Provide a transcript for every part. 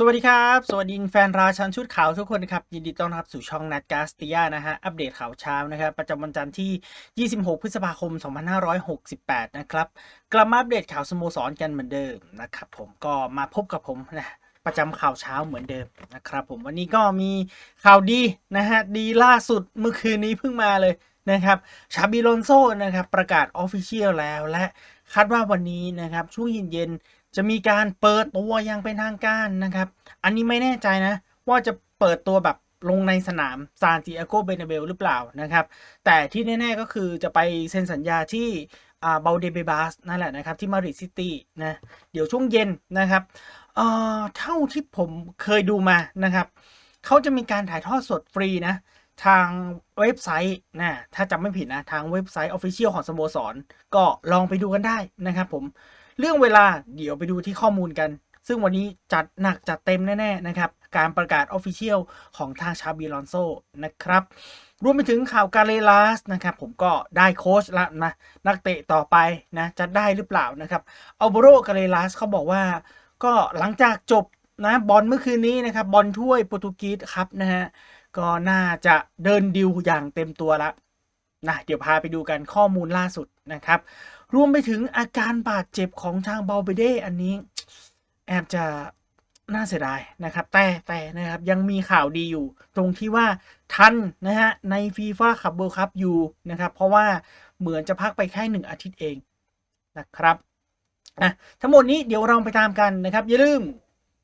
สวัสดีครับ สวัสดีแฟนราชันชุดขาวทุกคนนะครับ ยินดีต้อนรับสู่ช่องนัดกาสตียนะฮะ อัปเดตข่าวเช้านะครับ ประจำวันจันทร์ที่ 26 พฤษภาคม 2568 นะครับ กลับมาอัปเดตข่าวสโมสรกันเหมือนเดิมนะครับผมก็มาพบกับผมนะประจำข่าวเช้าเหมือนเดิมนะครับผมวันนี้ก็มีข่าวดีนะฮะ ดีล่าสุดเมื่อคืนนี้เพิ่งมาเลยนะครับชาบิลอนโซนะครับประกาศออฟฟิเชียลแล้วและ คาดว่าวันนี้นะครับช่วงเย็นๆจะมีการเปิดตัวอย่างเป็นทางการนะครับ อันนี้ไม่แน่ใจนะ ว่าจะเปิดตัวแบบลงในสนามซานติอาโกเบเนเบลหรือเปล่านะครับ แต่ที่แน่ ๆก็คือจะไปเซ็นสัญญาที่เบลเดเบบาสนั่นแหละนะครับ ที่มาริดซิตี้นะเดี๋ยวช่วงเย็นนะครับเอ่อเท่าที่ผมเคยดูมานะครับเขาจะมีการถ่ายทอดสดฟรีนะ ทางเว็บไซต์นะถ้าจำไม่ผิดนะ ทางเว็บไซต์ Official ของสโมสร ก็ลองไปดูกันได้นะครับผม เรื่องเวลาเดี๋ยวไปดูที่ข้อมูลกัน ซึ่งวันนี้จัดหนักจัดเต็มแน่ ๆ นะครับ การประกาศ Official ของทางชาบีลอนโซนะครับ รวมไปถึงข่าวกาเลลัสนะครับ ผมก็ได้โค้ชละนะ นักเตะต่อไปนะ จะได้หรือเปล่านะครับอัลโบโรกาเลลัสเขาบอกว่า ก็หลังจากจบ นะบอลเมื่อคืนนี้นะครับบอลถ้วยโปรตุเกสครับนะฮะก็น่าจะเดินดิวอย่างเต็มตัวละนะเดี๋ยวพาไปดูกันข้อมูลล่าสุดนะครับ รวมไปถึงอาการบาดเจ็บของทางเบลเบเดอันนี้ แอบจะน่าเสียดายนะครับ แต่แต่นะครับยังมีข่าวดีอยู่ ตรงที่ว่าทันนะฮะในฟีฟ่าคัพเบิลคัพอยู่นะครับ เพราะว่าเหมือนจะพักไปแค่หนึ่งอาทิตย์เองนะครับอะทั้งหมดนี้เดี๋ยวเราไปตามกันนะครับ อย่าลืม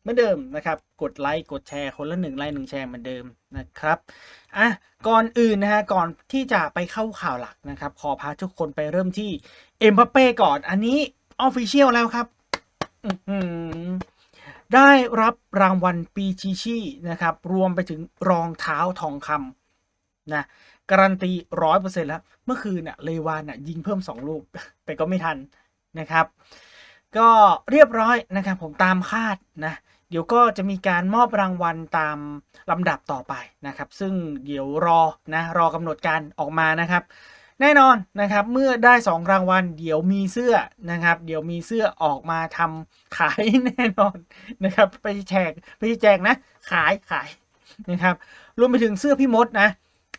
เหมือนเดิมนะครับ กดไลค์กดแชร์คนละหนึ่งไลค์หนึ่งแชร์เหมือนเดิมนะครับอะก่อนอื่นนะฮะก่อนที่จะไปเข้าข่าวหลักนะครับ ขอพาทุกคนไปเริ่มที่เอ็มบัปเป้ก่อนอันนี้ออฟฟิเชียลแล้วครับได้รับรางวัลปีชีชีนะครับ รวมไปถึงรองเท้าทองคำนะการันตีร้อยเปอร์เซ็นแล้ว เมื่อคืนน่ะเลวานน่ะยิงเพิ่มสองลูก แต่ก็ไม่ทันนะครับ ก็เรียบร้อยนะครับ ผมตามคาดนะ ดี๋ยวก็จะมีการมอบรางวัลตามลำดับต่อไปนะครับ ซึ่งเดี๋ยวรอนะรอกำหนดการออกมานะครับ แน่นอนนะครับเมื่อได้ 2 รางวัล เดี๋ยวมีเสื้อนะครับ เดี๋ยวมีเสื้อออกมาทำขายแน่นอนนะครับ ไปแจกไปแจกนะขายขายนะครับรวมไปถึงเสื้อพี่มดนะ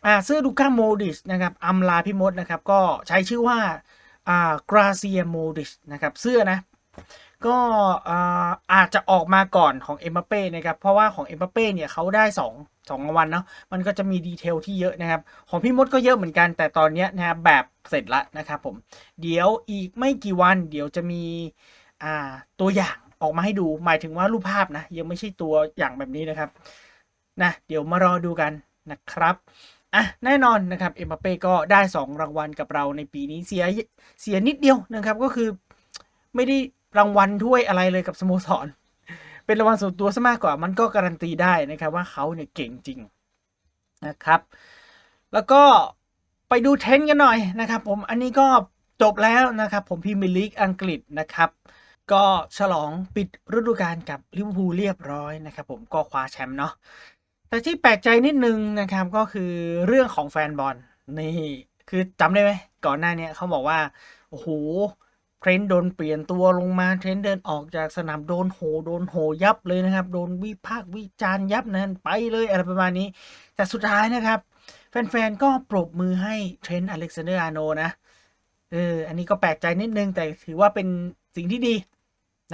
อ่าเสื้อดูก้าโมดิชนะครับอำลาพี่มดนะครับก็ใช้ชื่อว่าอ่ากราเซียโมดิชนะครับเสื้อนะ ก็อาจจะออกมาก่อนของเอ็มบัปเป้นะครับ เพราะว่าของเอ็มบัปเป้เนี่ยเขาได้ 2 2รางวัลเนาะมันก็จะมีดีเทลที่เยอะนะครับ ของพี่มดก็เยอะเหมือนกัน แต่ตอนนี้นะครับแบบเสร็จละนะครับผม เดี๋ยวอีกไม่กี่วัน เดี๋ยวจะมีตัวอย่างออกมาให้ดูหมายถึงว่ารูปภาพนะ ยังไม่ใช่ตัวอย่างแบบนี้นะครับนะเดี๋ยวมารอดูกันนะครับอะแน่นอนนะครับเอ็มบัปเป้ก็ได้ 2 รางวัลกับเราในปีนี้เสียเสียนิดเดียวนะครับก็คือไม่ได้ รางวัลถ้วยอะไรเลยกับสโมสร เป็นรางวัลส่วนตัวซะมากกว่า มันก็การันตีได้นะครับว่าเขาเนี่ยเก่งจริงนะครับ แล้วก็ไปดูเทนด์กันหน่อยนะครับ ผมอันนี้ก็จบแล้วนะครับ ผมพรีเมียร์ลีกอังกฤษนะครับ ก็ฉลองปิดฤดูกาลกับลิเวอร์พูลเรียบร้อยนะครับ ผมก็คว้าแชมป์เนาะแต่ที่แปลกใจนิดนึงนะครับก็คือเรื่องของแฟนบอลนี่คือจำได้ไหมก่อนหน้านี้เขาบอกว่า โอ้โห เทรนด์โดนเปลี่ยนตัวลงมาเทรนด์เดินออกจากสนามโดนโหโดนโหยับเลยนะครับ โดนวิพากษ์วิจารณ์ยับนั่นไปเลยอะไรประมาณนี้ แต่สุดท้ายนะครับ แฟนๆ ก็ปรบมือให้เทรนด์อเล็กซานเดอร์อาร์โนนะเอออันนี้ก็แปลกใจนิดนึง แต่ถือว่าเป็นสิ่งที่ดี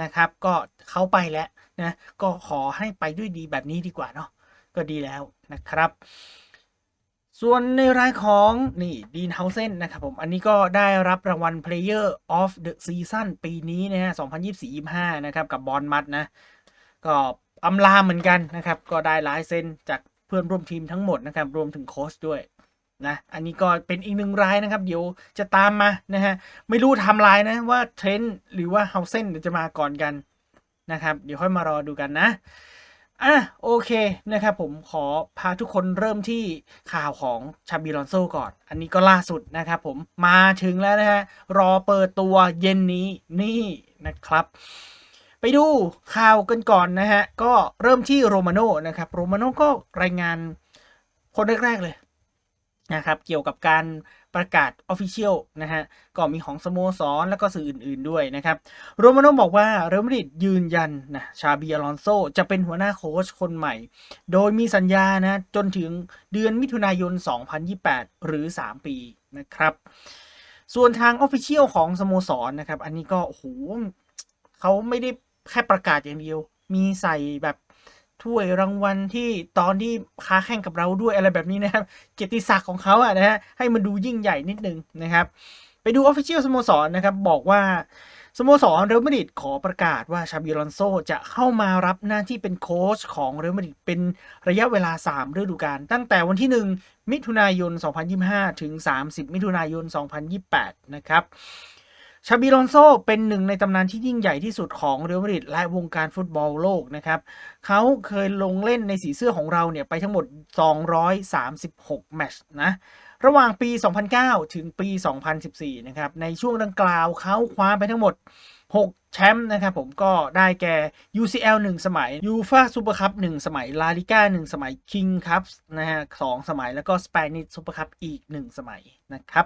นะครับ ก็เขาไปแล้วนะก็ขอให้ไปด้วยดีแบบนี้ดีกว่าเนาะก็ดีแล้วนะครับ ส่วนในรายของ นี่ดีนเฮาเซนนะครับผม อันนี้ก็ได้รับรางวัล Player of the Season ปีนี้นะฮะ 2024-25 นะครับ กับบอลมัดนะ ก็อำลาเหมือนกันนะครับ ก็ได้ลายเซ็นจากเพื่อนร่วมทีมทั้งหมดนะครับ รวมถึงโค้ชด้วยนะ อันนี้ก็เป็นอีกหนึ่งรายนะครับ เดี๋ยวจะตามมานะฮะ ไม่รู้ทำลายนะว่าเทรนหรือว่าเฮาเซนจะมาก่อนกันนะครับ เดี๋ยวค่อยมารอดูกันนะ อะโอเคนะครับผมขอพาทุกคนเริ่มที่ข่าวของชาบิลอนโซก่อน อันนี้ก็ล่าสุดนะครับผมมาถึงแล้วนะฮะรอเปิดตัวเย็นนี้นี่นะครับ ไปดูข่าวกันก่อนนะฮะก็เริ่มที่โรมาโน่นะครับโรมาโน่ก็รายงานคนแรก ๆเลยนะครับเกี่ยวกับการ ประกาศ Official นะฮะก็มีของสโมสรแล้วก็สื่ออื่นๆด้วยนะครับโรมาโนบอกว่าเรอัลมาดริดยืนยันนะชาบีอลอนโซจะเป็นหัวหน้าโค้ชคนใหม่ โดยมีสัญญานะจนถึงเดือนมิถุนายน 2028 หรือ 3 ปีนะครับส่วนทาง Official ของสโมสรนะครับ อันนี้ก็โอ้โหเขาไม่ได้แค่ประกาศอย่างเดียว มีใส่แบบ ถ้วยรางวัลที่ตอนที่ค้าแข่งกับเราด้วยอะไรแบบนี้นะครับเกียรติศักดิ์ของเขาอะนะฮะให้มันดูยิ่งใหญ่นิดนึงนะครับ ไปดู Official สโมสรนะครับบอกว่าสโมสรเรอัลมาดริดขอประกาศว่าชาบิลอนโซจะเข้ามารับหน้าที่เป็นโค้ชของเรอัลมาดริดเป็นระยะเวลา 3 ฤดูกาลตั้งแต่วันที่ 1 มิถุนายน 2025 ถึง 30 มิถุนายน 2028 นะครับ ชาบิลอนโซเป็นหนึ่งในตำนานที่ยิ่งใหญ่ที่สุดของเรอัลมาดริดและวงการฟุตบอลโลกนะครับ เขาเคยลงเล่นในสีเสื้อของเราเนี่ยไปทั้งหมด 236 แมตช์นะ ระหว่างปี 2009 ถึงปี 2014 นะครับ ในช่วงดังกล่าวเขาคว้าไปทั้งหมด 6 แชมป์นะครับผมก็ได้แก่ UCL 1 สมัย UEFA Super Cup 1 สมัย La Liga 1 สมัย King Cup นะฮะ2สมัยแล้วก็ Spanish Super Cup อีก 1 สมัยนะครับ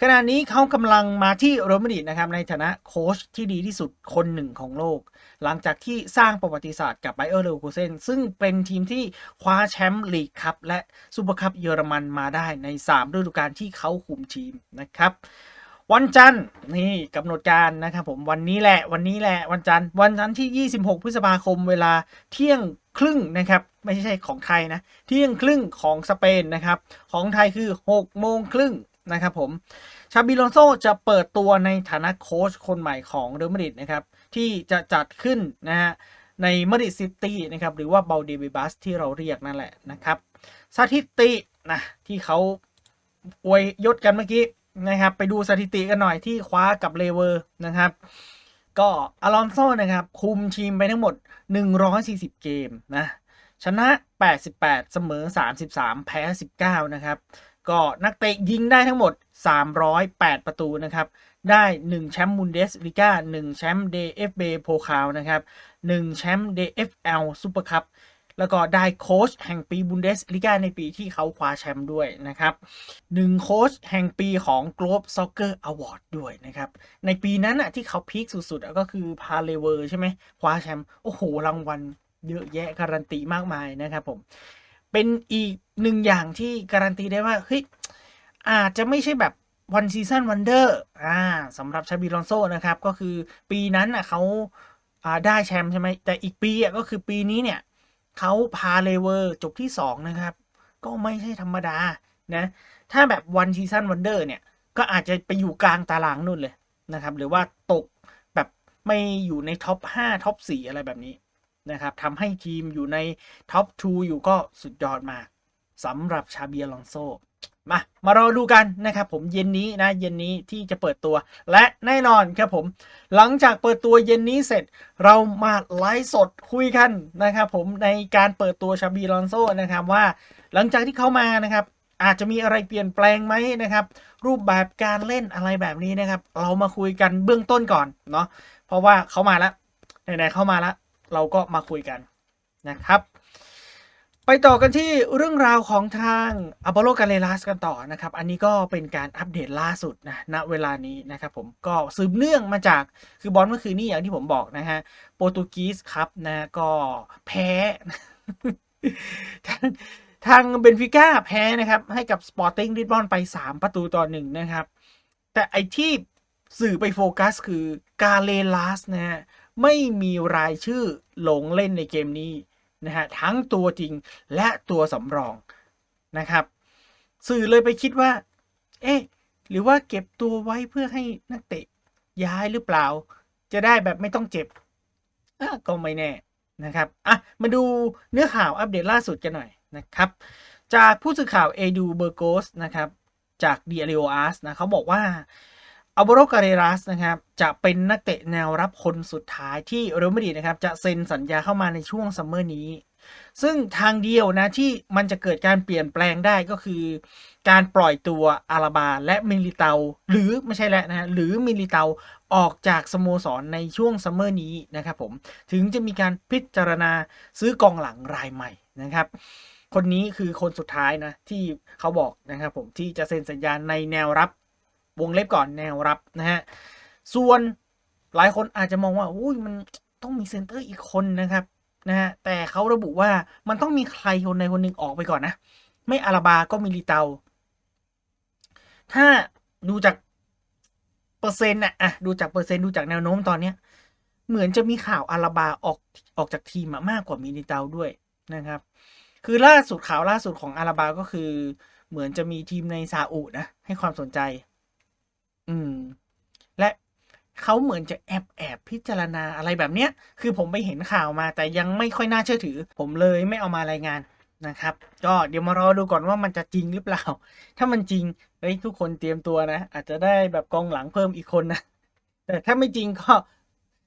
ขณะนี้เขากำลังมาที่โรมาดริดนะครับในฐานะโค้ชที่ดีที่สุดคนหนึ่งของโลก หลังจากที่สร้างประวัติศาสตร์กับไบเออร์เลวคูเซนซึ่งเป็นทีมที่คว้าแชมป์ลีกคัพและซูเปอร์คัพเยอรมันมาได้ใน 3 ฤดูกาลที่เขาคุมทีมนะครับ วันจันทร์นี่กำหนดการนะครับผมวันนี้แหละวันนี้แหละวันจันทร์วันจันทร์ที่ 26 พฤษภาคมเวลาเที่ยงครึ่งนะครับ ไม่ใช่ของไทยนะ เที่ยงครึ่งของสเปนนะครับ ของไทยคือ 6 โมงครึ่งนะครับผมชาบิลอนโซจะเปิดตัวในฐานะโค้ชคนใหม่ของเรอัลมาดริดนะครับ ที่จะจัดขึ้นนะฮะในมาดริดซิตี้นะครับ หรือว่าเบลเดบิบัสที่เราเรียกนั่นแหละนะครับสถิตินะที่เขาอวยยศกันเมื่อกี้ นะครับ ไปดูสถิติกันหน่อยที่คว้ากับเลเวอร์นะครับ ก็อลอนโซนะครับ คุมทีมไปทั้งหมด 140 เกมนะชนะ 88 เสมอ 33 แพ้ 19 นะครับ ก็นักเตะยิงได้ทั้งหมด 308 ประตูนะครับ ได้ 1 แชมป์บุนเดสลิก้า1 แชมป์ DFB โพคาวนะครับ 1 แชมป์ DFL ซูเปอร์คัพ แล้วก็ได้โค้ชแห่งปีบุนเดสลิก้าในปีที่เขาคว้าแชมป์ด้วยนะครับหนึ่งโค้ชแห่งปีของ Globe Soccer Award ด้วยนะครับ ในปีนั้นอะที่เขาพีคสุดๆก็คือพาเลเวอร์ใช่ไหมคว้าแชมป์โอ้โหรางวัลเยอะแยะการันตีมากมายนะครับผมเป็นอีกหนึ่งอย่างที่การันตีได้ว่าเฮ้ยอาจจะไม่ใช่แบบวันซีซันวันเดอร์อ่าสำหรับชาบิลอนโซนะครับ ก็คือปีนั้นอะเขาอ่าได้แชมป์ใช่ไหมแต่อีกปีอะก็คือปีนี้เนี่ย เขาพาเลเวอร์จบที่ 2 นะครับ ก็ไม่ใช่ธรรมดานะถ้าแบบวันซีซันวันเดอร์เนี่ย ก็อาจจะไปอยู่กลางตารางนู่นเลยนะครับ หรือว่าตกแบบไม่อยู่ในท็อป 5 ท็อป 4 อะไรแบบนี้นะครับทำให้ทีมอยู่ในท็อป 2 อยู่ก็สุดยอดมากสำหรับชาเบียลองโซ มา มารอดูกันนะครับผมเย็นนี้นะเย็นนี้ที่จะเปิดตัว และแน่นอนครับผม หลังจากเปิดตัวเย็นนี้เสร็จ เรามาไลฟ์สดคุยกันนะครับผมในการเปิดตัวชาบีลอนโซนะครับว่า หลังจากที่เขามานะครับ อาจจะมีอะไรเปลี่ยนแปลงไหมนะครับ รูปแบบการเล่นอะไรแบบนี้นะครับ เรามาคุยกันเบื้องต้นก่อนเนาะเพราะว่าเขามาแล้วไหนๆเข้ามาแล้วเราก็มาคุยกันนะครับ ไปต่อกันที่เรื่องราวของทางอ p โ l โลกาเล a สกันต่อนะครับ อันนี้ก็เป็นการอัปเดตล่าสุดนะณเวลานี้นะครับผมก็สืบเนื่องมาจากคือบอลเมื่อคืนนี้อย่างที่ผมบอกนะฮะโปรตุกีสครับนะก็แพ้ทางทางเบนฟิก้าแพ้นะครับ ให้กับสปอร์ติ้งลิสบอนไป 3 ประตูต่อหนึ่งนะครับ แต่ไอที่สื่อไปโฟกัสคือกาเลลัสนะฮะไม่มีรายชื่อหลงเล่นในเกมนี้ นะฮะทั้งตัวจริงและตัวสำรองนะครับ สื่อเลยไปคิดว่า เอ๊ะหรือว่าเก็บตัวไว้เพื่อให้นักเตะย้ายหรือเปล่า จะได้แบบไม่ต้องเจ็บก็ไม่แน่นะครับอะมาดูเนื้อข่าวอัปเดตล่าสุดกันหน่อยนะครับ จากผู้สื่อข่าวเอดูเบอร์โกสนะครับจากดีอาริโออาร์สนะเขาบอกว่า อัลโบโรกาเรรัสนะครับจะเป็นนักเตะแนวรับคนสุดท้ายที่เรอัลมาดริดนะครับจะเซ็นสัญญาเข้ามาในช่วงซัมเมอร์นี้ ซึ่งทางเดียวนะที่มันจะเกิดการเปลี่ยนแปลงได้ก็คือ การปล่อยตัวอาราบาและมิลิเตา หรือไม่ใช่แล้วนะฮะหรือมิลิเตาออกจากสโมสรในช่วงซัมเมอร์นี้นะครับผมถึงจะมีการพิจารณาซื้อกองหลังรายใหม่นะครับคนนี้คือคนสุดท้ายนะที่เขาบอกนะครับผมที่จะเซ็นสัญญาในแนวรับ วงเล็บก่อนแนวรับนะฮะ ส่วนหลายคนอาจจะมองว่าอุ้ยมันต้องมีเซนเตอร์อีกคนนะครับนะฮะแต่เขาระบุว่ามันต้องมีใครคนใดคนหนึ่งออกไปก่อนนะ ไม่อาราบาก็มีลีเตา ถ้าดูจากเปอร์เซ็นต์นะอะดูจากเปอร์เซ็นต์ดูจากแนวโน้มตอนเนี้ยเหมือนจะมีข่าวอาราบาออกออกจากทีมมากกว่ามิลิเตาด้วยนะครับ คือล่าสุดข่าวล่าสุดของอาราบาก็คือ เหมือนจะมีทีมในซาอุนะให้ความสนใจ อืม และเขาเหมือนจะแอบแอบพิจารณาอะไรแบบเนี้ย คือผมไปเห็นข่าวมา แต่ยังไม่ค่อยน่าเชื่อถือ ผมเลยไม่เอามารายงานนะครับ ก็เดี๋ยวมารอดูก่อนว่ามันจะจริงหรือเปล่า ถ้ามันจริงเฮ้ยทุกคนเตรียมตัวนะ อาจจะได้แบบกองหลังเพิ่มอีกคนนะ แต่ถ้าไม่จริงก็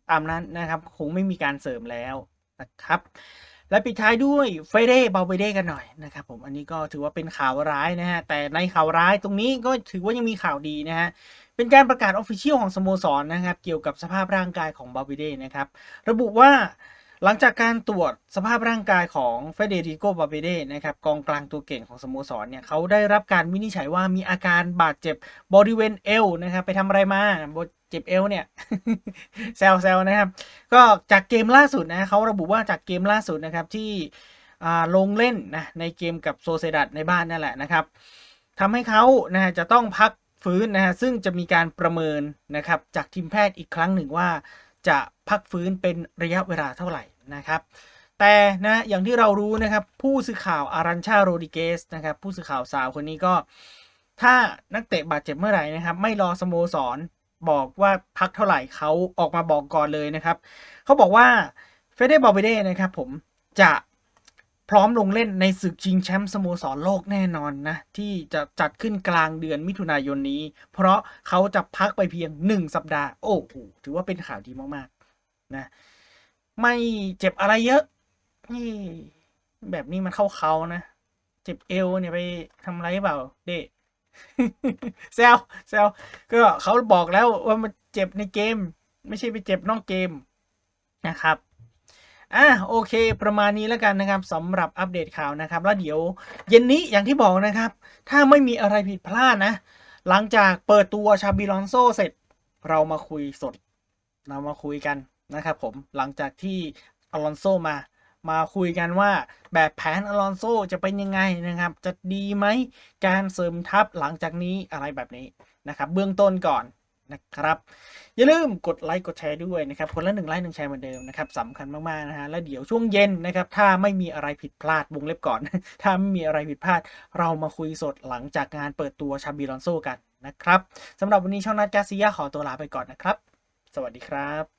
ตามนั้นนะครับ คงไม่มีการเสริมแล้วนะครับ และปิดท้ายด้วยเฟเด้เบาเบเด้กันหน่อยนะครับ ผมอันนี้ก็ถือว่าเป็นข่าวร้ายนะฮะแต่ในข่าวร้ายตรงนี้ก็ถือว่ายังมีข่าวดีนะฮะ เป็นการประกาศออฟฟิเชียลของสโมสรนนะครับ เกี่ยวกับสภาพร่างกายของบาบิเด้นะครับ ระบุว่าหลังจากการตรวจสภาพร่างกายของเฟเดริโกบาเบเด้นะครับกองกลางตัวเก่งของสโมสรเนี่ยเขาได้รับการวินิจฉัยว่ามีอาการบาดเจ็บบริเวณเอวนะครับไปทำอะไรมาเจ็บเอวเนี่ยแซวแซวนะครับ ก็จากเกมล่าสุดนะเขาระบุว่าจากเกมล่าสุดนะครับที่ลงเล่นนะในเกมกับโซเซดัดในบ้านนั่นแหละนะครับทำให้เขานะฮะจะต้องพัก ฟื้นนะฮะซึ่งจะมีการประเมินนะครับจากทีมแพทย์อีกครั้งหนึ่งว่า จะพักฟื้นเป็นระยะเวลาเท่าไหร่นะครับ แต่นะอย่างที่เรารู้นะครับผู้สื่อข่าวอารันชาโรดิเกสนะครับผู้สื่อข่าวสาวคนนี้ก็ ถ้านักเตะบาดเจ็บเมื่อไหร่นะครับ ไม่รอสโมสรบอกว่าพักเท่าไหร่เขาออกมาบอกก่อนเลยนะครับเขาบอกว่าเฟเดบอลเบเดนะครับผมจะ พร้อมลงเล่นในศึกชิงแชมป์สโมสรโลกแน่นอนนะ ที่จะจัดขึ้นกลางเดือนมิถุนายนนี้ เพราะเขาจะพักไปเพียง 1 สัปดาห์ โอ้โหถือว่าเป็นข่าวดีมากๆนะไม่เจ็บอะไรเยอะนี่แบบนี้มันเข้าเขานะ เจ็บเอวเนี่ยไปทำอะไรเปล่า เด็แซวแซวก็เขาบอกแล้วว่ามันเจ็บในเกม ไม่ใช่ไปเจ็บนอกเกมนะครับ อะโอเค ประมาณนี้แล้วกันนะครับสำหรับอัปเดตข่าวนะครับ แล้วเดี๋ยวเย็นนี้อย่างที่บอกนะครับ ถ้าไม่มีอะไรผิดพลาดนะ หลังจากเปิดตัวชาบิลอนโซเสร็จ เรามาคุยสด เรามาคุยกันนะครับผมหลังจากที่อลอนโซมา มาคุยกันว่าแบบแผนอลอนโซจะเป็นยังไงนะครับ จะดีไหมการเสริมทัพหลังจากนี้อะไรแบบนี้นะครับ เบื้องต้นก่อน นะครับ อย่าลืมกดไลค์กดแชร์ด้วยนะครับ คนละหนึ่งไลค์หนึ่งแชร์เหมือนเดิมนะครับสำคัญมากๆนะฮะแล้วเดี๋ยวช่วงเย็นนะครับ ถ้าไม่มีอะไรผิดพลาดวงเล็บก่อน ถ้าไม่มีอะไรผิดพลาด เรามาคุยสดหลังจากงานเปิดตัวชาบิลอนโซกันนะครับสำหรับวันนี้ช่องนัดกาซิยาขอตัวลาไปก่อนนะครับ สวัสดีครับ